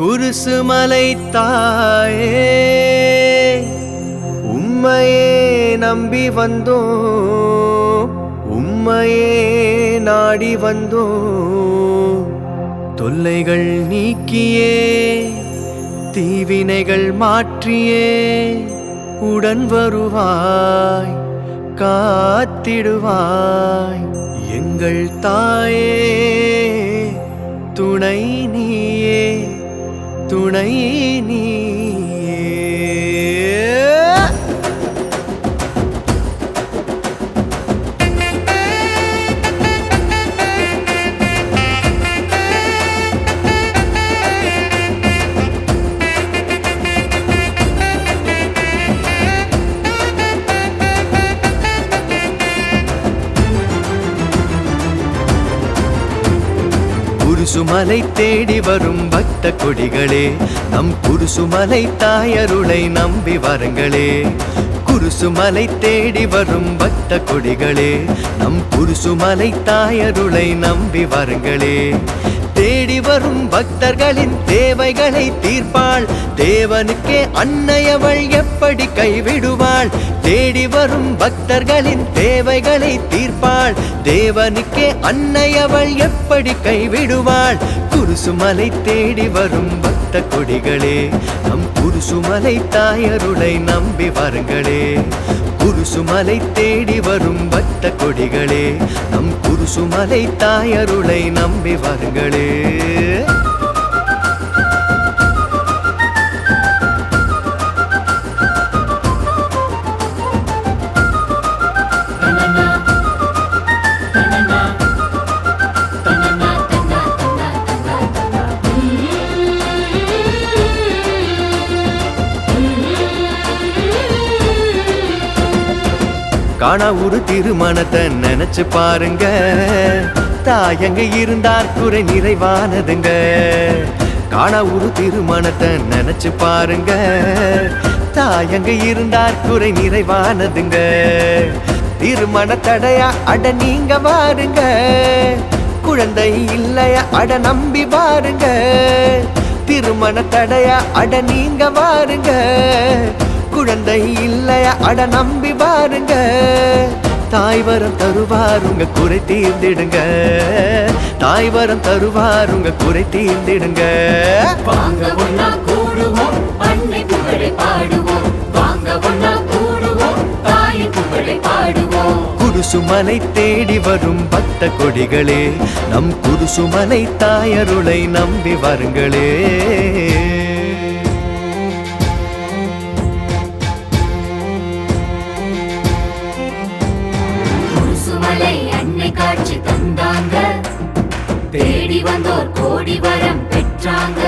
குருசுமலை தாயே உம்மையே நம்பி வந்தோம். உம்மையே நாடி வந்தோம். தொல்லைகள் நீக்கியே. தீவினைகள் மாற்றியே. உடன் வருவாய். காத்திடுவாய். எங்கள் தாயே துணை நீயே. துணை நீ. குருசுமலை தேடி வரும் பக்த கொடிகளே நம் குருசுமலை தாயருளை நம்பி வரங்களே. குருசுமலை தேடி வரும் பக்த கொடிகளே நம் குருசுமலை தாயருளை நம்பி வாருங்களே. தேடி வரும் பக்தர்களின் தேவைகளை தீர்ப்பாள் தேவனுக்கே அன்னையவள் எப்படி கைவிடுவாள். தேடி வரும் பக்தர்களின் தேவைகளை தீர்ப்பாள். தேவனுக்கே அன்னை அவள் எப்படி கைவிடுவாள். குருசுமலை தேடி வரும் பக்த கொடிகளே நம் குருசுமலை தாயருளை நம்பி வாருங்களே. குருசுமலை தேடி வரும் பக்த கொடிகளே நம் குருசுமலை தாயருளை நம்பி வாருங்களே. காணா ஒரு திருமணத்தை நினைச்சு பாருங்க. தாயங்க இருந்தார் குறை நிறைவானதுங்க. காணா ஒரு திருமணத்தை நினைச்சு பாருங்க. தாயங்க இருந்தார் குறை நிறைவானதுங்க. திருமண தடையா அட நீங்க பாருங்க குழந்தை இல்லையா அட நம்பி பாருங்க திருமண தடையா அட நீங்க பாருங்க குழந்தை இல்லையா? அட நம்பி பாருங்க தாய் வரம் தருவார் உங்க குறை தீர்ந்திடுங்க. தாய் வரம் தருவார் உங்க குறை தீர்ந்திடுங்க. வாங்க ஒன்னா கூடுவோம் அன்னை புகழை பாடுவோம். வாங்க ஒன்னா கூடுவோம் தாயின் புகழை பாடுவோம். குருசுமலை தேடி வரும் பக்த கொடிகளே நம் குருசுமலை தாயருளை நம்பி வருங்களே. வந்தோர் கோடி வரம் பெற்றாங்க.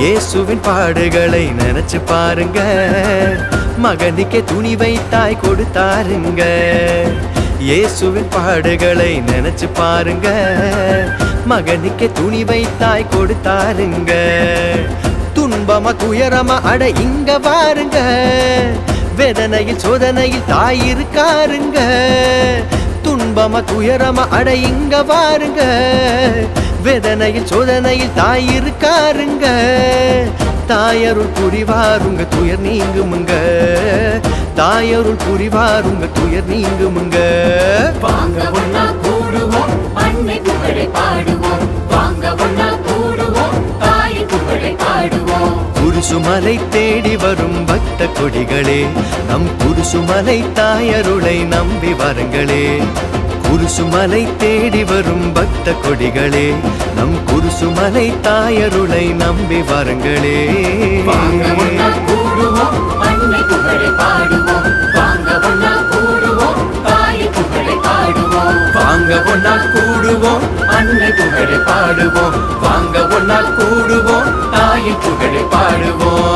இயேசுவின் பாடுகளை நினைச்சு பாருங்க. மகனுக்கே துணி வைத்தாய் கொடுத்தாருங்க. இயேசுவின் பாடுகளை நினைச்சு பாருங்க. மகனுக்கே துணி வைத்தாய் கொடுத்தாருங்க. துன்பமா துயரமா அட இங்க பாருங்க வேதனையில் சோதனையில் தாய் இருக்காருங்க. துன்பமா துயரமா அட இங்க பாருங்க வேதனையில் சோதனையில் தாய் இருக்காருங்க. தாயருள் புரிவாருங்க துயர் நீங்குமுங்க. தாயருள் புரிவாருங்க துயர் நீங்குமுங்க. வாங்க ஒன்னா கூடுவோம் அன்னை புகழை பாடுவோம். வாங்க ஒன்னா கூடுவோம் தாயின் புகழை பாடுவோம். குருசுமலை தேடி வரும் பக்த கொடிகளே நம் குருசுமலை தாயருளை நம்பி வாருங்களே. குருசுமலை தேடி வரும் பக்த கொடிகளே நம் குருசுமலை தாயருளை நம்பி வாருங்களே. வாங்க ஒன்னா கூடுவோம் அன்னை புகழை பாடுவோம். வாங்க ஒன்னா கூடுவோம் தாயின் புகழை பாடுவோம். வாங்க ஒன்னா கூடுவோம் அன்னை புகழை பாடுவோம். வாங்க ஒன்னா கூடுவோம் தாயின் புகழை பாடுவோம்.